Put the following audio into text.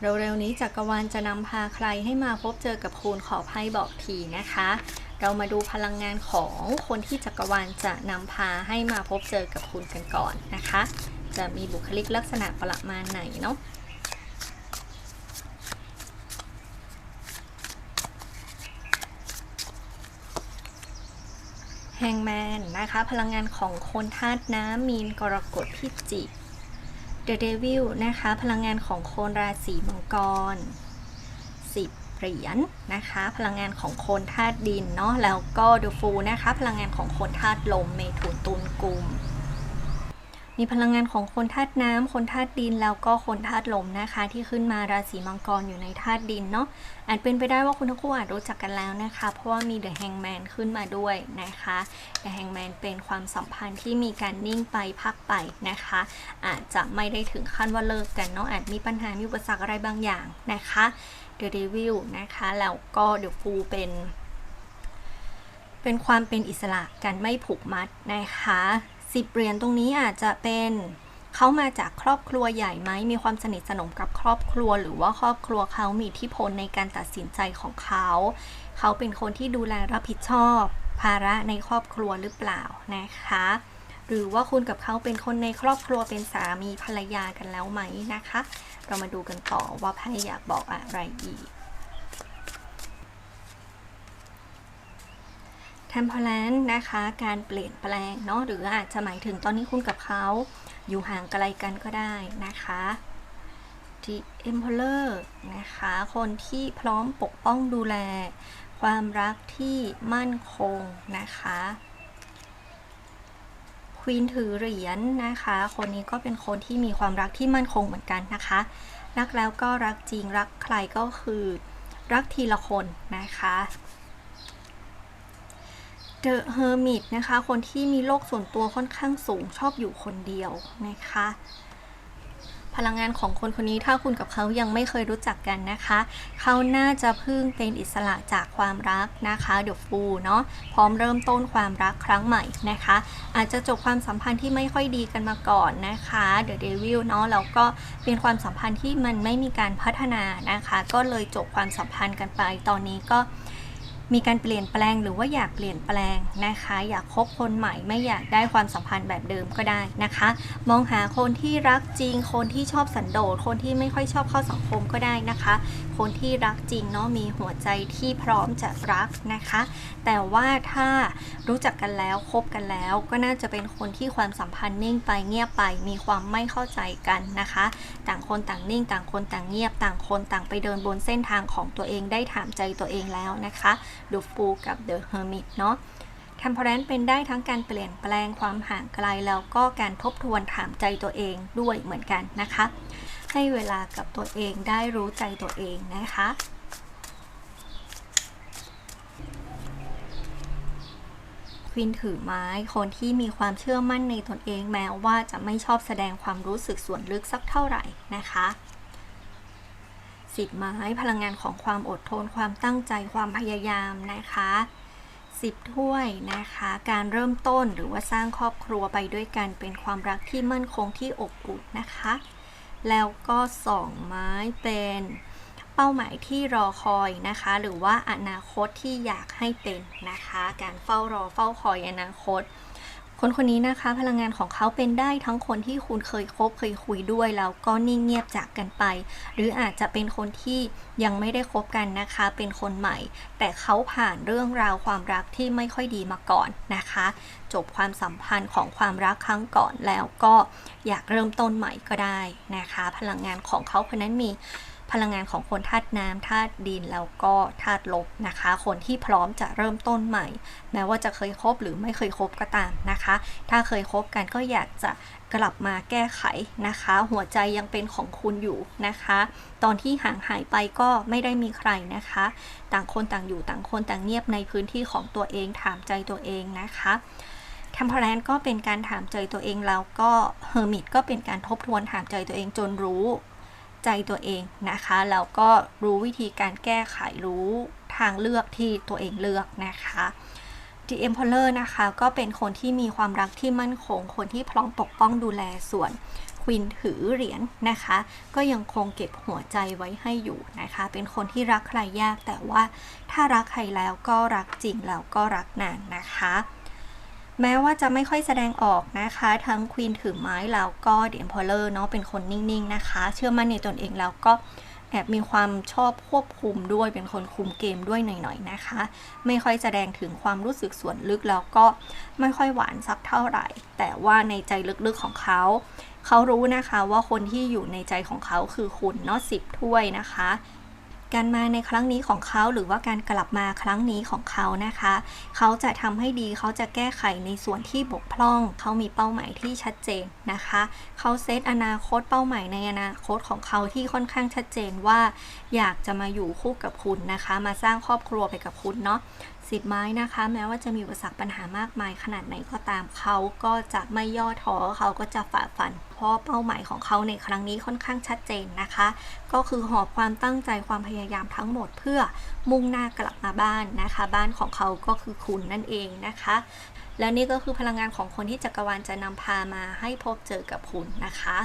เร็วๆนี้จักรวาลจะนำพาใครให้มาพบเจอกับคุณขอไพ่บอกทีนะคะ เรามาดูพลังงานของคนที่จักรวาลจะนำพาให้มาพบเจอกับคุณกันก่อนนะคะ จะมีบุคลิกลักษณะประมาณไหนเนาะแฮงแมนนะคะ พลังงานของคนธาตุน้ำมีนกรกฎพิจิก เดอะเดวิลนะคะ พลังงานของโคนราศีมังกร 10 เหรียญนะคะ พลังงานของโคนธาตุดินเนาะแล้วก็เดอะฟูนะคะ พลังงานของโคนธาตุลมเมถุนตุลกุม มีพลังงานของคนธาตุน้ำคนธาตุดิน แล้วก็คนธาตุลมนะคะ ที่ขึ้นมาราศีมังกรอยู่ในธาตุดินเนาะอาจเป็นไปได้ว่าคุณทั้งคู่อาจรู้จักกันแล้วนะคะ เพราะว่ามีเดอะแฮงแมนขึ้นมาด้วยนะคะเดอะแฮงแมนเป็นความสัมพันธ์ที่มีการนิ่งไปพักไปนะคะ อาจจะไม่ได้ถึงขั้นว่าเลิกกันเนาะอาจมีปัญหามีอุปสรรคอะไรบางอย่างนะคะเดอะเดวิลนะคะแล้วก็เดอะฟูเป็นเป็นความเป็นอิสระกันไม่ผูกมัดนะคะ สิบเหรียญตรงนี้อาจจะเป็นเขามาจากครอบครัวใหญ่ไหมมีความสนิทสนมกับครอบครัว หรือว่าครอบครัวเขามีทธิพลในการตัดสินใจของเขา เขาเป็นคนที่ดูแลรับผิดชอบ ภาระในครอบครัวหรือเปล่านะคะ หรือว่าคุณกับเขาเป็นคนในครอบครัวเป็นสามีภรรยากันแล้วไหมนะคะ เรามาดูกันต่อว่าไพ่อยากบอกอะไรอีก เทมเพลนนะคะ การเปลี่ยนแปลงเนาะหรืออาจจะหมายถึงตอนนี้คุณกับเขา อยู่ห่างไกลกันก็ได้นะคะ The Emperor นะคะ คนที่พร้อมปกป้องดูแล ความรักที่มั่นคงนะคะ ควีนถือเหรียญนะคะ คนนี้ก็เป็นคนที่มีความรักที่มั่นคงเหมือนกันนะคะ รักแล้วก็รักจริงรักใครก็คือรักทีละคนนะคะ The Hermit นะคะ คนที่มีโลกส่วนตัวค่อนข้างสูงชอบอยู่คนเดียวนะคะ พลังงานของคนคนนี้ถ้าคุณกับเขายังไม่เคยรู้จักกันนะคะ เขาน่าจะพึ่งเป็นอิสระจากความรักนะคะเดอะฟูเนาะพร้อมเริ่มต้นความรักครั้งใหม่นะคะ อาจจะจบความสัมพันธ์ที่ไม่ค่อยดีกันมาก่อนนะคะเดอะเดวิลเนาะแล้วก็เป็นความสัมพันธ์ที่มันไม่มีการพัฒนานะคะ ก็เลยจบความสัมพันธ์กันไปตอนนี้ก็ มีการเปลี่ยนแปลงหรือว่าอยากเปลี่ยนแปลงนะคะ อยากคบคนใหม่ไม่อยากได้ความสัมพันธ์แบบเดิมก็ได้นะคะ มองหาคนที่รักจริง คนที่ชอบสันโดษคนที่ไม่ค่อยชอบเข้าสังคมก็ได้นะคะ คนที่รักจริงเนาะมีหัวใจที่พร้อมจะรักนะคะ แต่ว่าถ้ารู้จักกันแล้วคบกันแล้ว ก็น่าจะเป็นคนที่ความสัมพันธ์นิ่งไปเงียบไป มีความไม่เข้าใจกันนะคะ ต่างคนต่างนิ่ง ต่างคนต่างเงียบ ต่างคนต่างไปเดินบนเส้นทางของตัวเองได้ถามใจตัวเองแล้วนะคะดูฟูกับ The Hermit เนาะ t e m p e r a n c e เป็นได้ทั้งการเปลี่ยนแปลงความห่างไกลแล้วก็การทบทวนถามใจตัวเองด้วยเหมือนกันนะคะ ให้เวลากับตัวเองได้รู้ใจตัวเองนะคะควินถือไม้คนที่มีความเชื่อมั่นในตนเองแม้ว่าจะไม่ชอบแสดงความรู้สึกส่วนลึกสักเท่าไหร่นะคะ สิบไม้พลังงานของความอดทน ความตั้งใจความพยายามนะคะสิบถ้วยนะคะ การเริ่มต้นหรือว่าสร้างครอบครัวไปด้วยกันเป็นความรักที่มั่นคงที่อบอุ่นนะคะ แล้วก็สองไม้เป็นเป้าหมายที่รอคอยนะคะ หรือว่าอนาคตที่อยากให้เป็นนะคะ การเฝ้ารอเฝ้าคอยอนาคต คนคนนี้นะคะพลังงานของเขาเป็นได้ทั้งคนที่คุณเคยคบเคยคุยด้วยแล้วก็นิ่งเงียบจากกันไป หรืออาจจะเป็นคนที่ยังไม่ได้คบกันนะคะ เป็นคนใหม่ แต่เขาผ่านเรื่องราวความรักที่ไม่ค่อยดีมาก่อนนะคะ จบความสัมพันธ์ของความรักครั้งก่อนแล้วก็อยากเริ่มต้นใหม่ก็ได้นะคะ พลังงานของเขาเพราะนั้นมี พลังงานของคนธาตุน้ำธาตุดินแล้วก็ธาตุลบนะคะ คนที่พร้อมจะเริ่มต้นใหม่ แม้ว่าจะเคยคบหรือไม่เคยคบก็ตามนะคะ ถ้าเคยคบกันก็อยากจะกลับมาแก้ไขนะคะ หัวใจยังเป็นของคุณอยู่นะคะ ตอนที่ห่างหายไปก็ไม่ได้มีใครนะคะ ต่างคนต่างอยู่ต่างคนต่างเงียบในพื้นที่ของตัวเองถามใจตัวเองนะคะท e มเพลนก็เป็นการถามใจตัวเองแล้วก็เฮอร์มิตก็เป็นการทบทวนถามใจตัวเองจนรู้ ใจตัวเองนะคะแล้วก็รู้วิธีการแก้ไขรู้ทางเลือกที่ตัวเองเลือกนะคะ The Emperor นะคะก็เป็นคนที่มีความรักที่มั่นคง คนที่พร้อมปกป้องดูแลส่วนควินถือเหรียญนะคะ ก็ยังคงเก็บหัวใจไว้ให้อยู่นะคะ เป็นคนที่รักใครยากแต่ว่าถ้ารักใครแล้วก็รักจริงแล้วก็รักนานนะคะ แม้ว่าจะไม่ค่อยแสดงออกนะคะ ทั้งควีนถือไม้แล้วก็เดียมพอลเลอร์เนาะเป็นคนนิ่งๆนะคะ เชื่อมั่นในตนเองแล้วก็แอบมีความชอบควบคุมด้วยเป็นคนคุมเกมด้วยหน่อยๆนะคะ ไม่ค่อยแสดงถึงความรู้สึกส่วนลึกแล้วก็ไม่ค่อยหวานสักเท่าไหร่ แต่ว่าในใจลึกๆของเขา เขารู้นะคะว่าคนที่อยู่ในใจของเขาคือคุณเนาะสิบถ้วยนะคะ การมาในครั้งนี้ของเขาหรือว่าการกลับมาครั้งนี้ของเขานะคะ เขาจะทำให้ดีเขาจะแก้ไขในส่วนที่บกพร่อง เขามีเป้าหมายที่ชัดเจนนะคะ เขาเซตอนาคตเป้าหมายในอนาคตของเขาที่ค่อนข้างชัดเจนว่า อยากจะมาอยู่คู่กับคุณนะคะ มาสร้างครอบครัวไปกับคุณเนาะ สิบไม้นะคะ แม้ว่าจะมีอุปสรรคปัญหามากมายขนาดไหนก็ตามเขาก็จะไม่ย่อท้อเขาก็จะฝ่าฟัน เพราะเป้าหมายของเขาในครั้งนี้ค่อนข้างชัดเจนนะคะ ก็คือหอบความตั้งใจความพยายามทั้งหมดเพื่อมุ่งหน้ากลับมาบ้านนะคะ บ้านของเขาก็คือคุณนั่นเองนะคะและนี่ก็คือพลังงานของคนที่จักรวาลจะนำพามาให้พบเจอกับคุณนะคะ